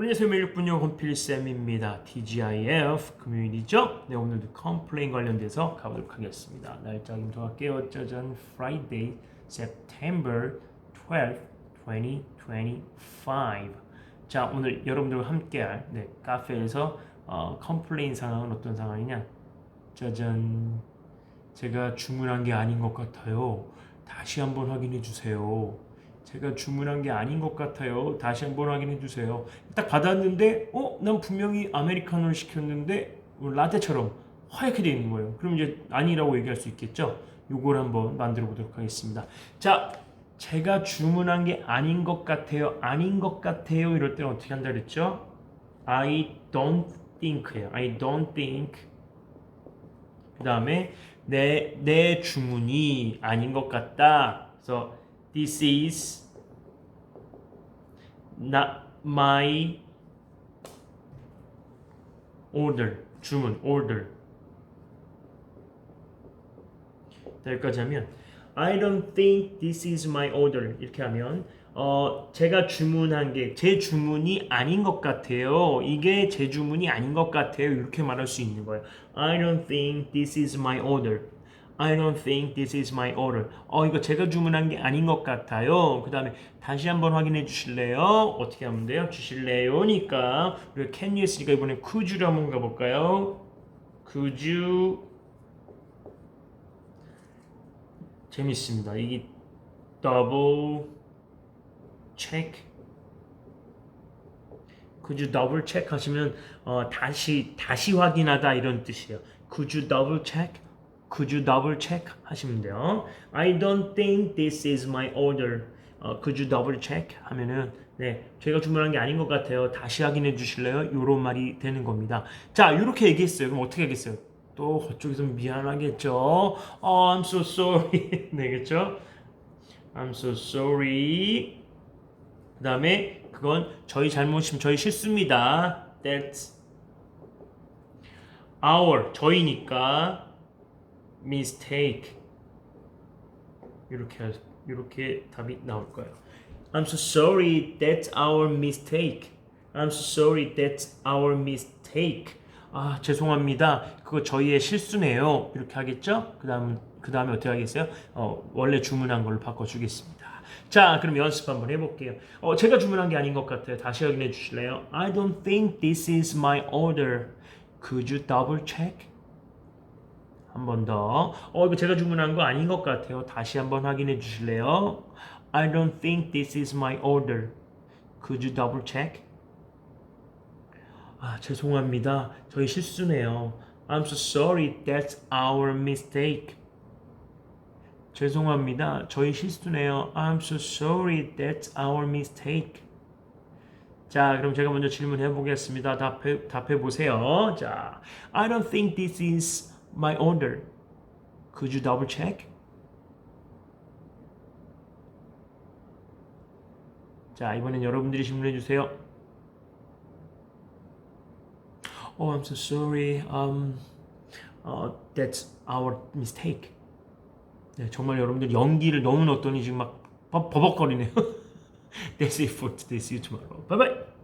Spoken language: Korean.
안녕하세요. 매일 6분 영어 컴필쌤입니다. TGIF 금요일이죠? 네, 오늘도 컴플레인 관련돼서 가보도록 하겠습니다. 날짜 임정할게요. 짜잔 Friday, September 12, 2025. 자, 오늘 여러분들과 함께할 네, 카페에서 어, 컴플레인 상황은 어떤 상황이냐? 짜잔 제가 주문한 게 아닌 것 같아요. 다시 한번 확인해 주세요. 제가 주문한 게 아닌 것 같아요. 다시 한번 확인해 주세요. 딱 받았는데, 어, 난 분명히 아메리카노를 시켰는데 라떼처럼 하얗게 되어 있는 거예요. 그럼 이제 아니라고 얘기할 수 있겠죠? 요걸 한번 만들어 보도록 하겠습니다. 자, 제가 주문한 게 아닌 것 같아요. 아닌 것 같아요. 이럴 때는 어떻게 한다 그랬죠? I don't think예요. I don't think. 그 다음에 내, 내 주문이 아닌 것 같다. 그래서 this is not my order. 주문, order. 여기까지 하면 I don't think this is my order. 이렇게 하면 어, 제가 주문한 게 제 주문이 아닌 것 같아요. 이게 제 주문이 아닌 것 같아요. 이렇게 말할 수 있는 거예요. I don't think this is my order. I don't think this is my order. 어, 이거 제가 주문한 게 아닌 것 같아요. 그 다음에 다시 한번 확인해 주실래요? 어떻게 하면 돼요? 주실래요?니까 우리가 can you 했으니까 이번에 could you로 한번 가볼까요? could you 재밌습니다. 이게 double check could you double check 하시면 어, 다시 다시 확인하다 이런 뜻이에요. could you double check? Could you double check 하시면 돼요. I don't think this is my order. 어, could you double check 하면은 네, 제가 주문한 게 아닌 것 같아요. 다시 확인해 주실래요? 이런 말이 되는 겁니다. 자, 이렇게 얘기했어요. 그럼 어떻게 하겠어요? 또 그쪽에서 미안하겠죠. 어, I'm so sorry. 네겠죠? I'm so sorry. 그 다음에 그건 저희 잘못이면 저희 실수입니다. That's our 저희니까 mistake 이렇게 할- 이렇게 답이 나올 거예요. I'm so sorry. That's our mistake. I'm so sorry. That's our mistake. 아 죄송합니다. 그거 저희의 실수네요. 이렇게 하겠죠? 그다음 그 다음에 어떻게 하겠어요? 어, 원래 주문한 걸로 바꿔주겠습니다. 자, 그럼 연습 한번 해볼게요. 어, 제가 주문한 게 아닌 것 같아요. 다시 확인해 주실래요? I don't think this is my order. Could you double check? 한 번 더. 어, 이거 제가 주문한 거 아닌 것 같아요. 다시 한번 확인해 주실래요? I don't think this is my order. Could you double check? 아, 죄송합니다. 저희 실수네요. I'm so sorry. That's our mistake. 죄송합니다. 저희 실수네요. I'm so sorry. That's our mistake. 자, 그럼 제가 먼저 질문해 보겠습니다. 답해, 답해 보세요. 자, I don't think this is my order. Could you double check? 자, 이번엔 여러분들이 질문해 주세요. Oh, I'm so sorry. Um, uh, that's our mistake. 네, 정말 여러분들 연기를 너무 넣었더니 지금 막 버- 버벅거리네요. That's it for today. See you tomorrow. Bye bye.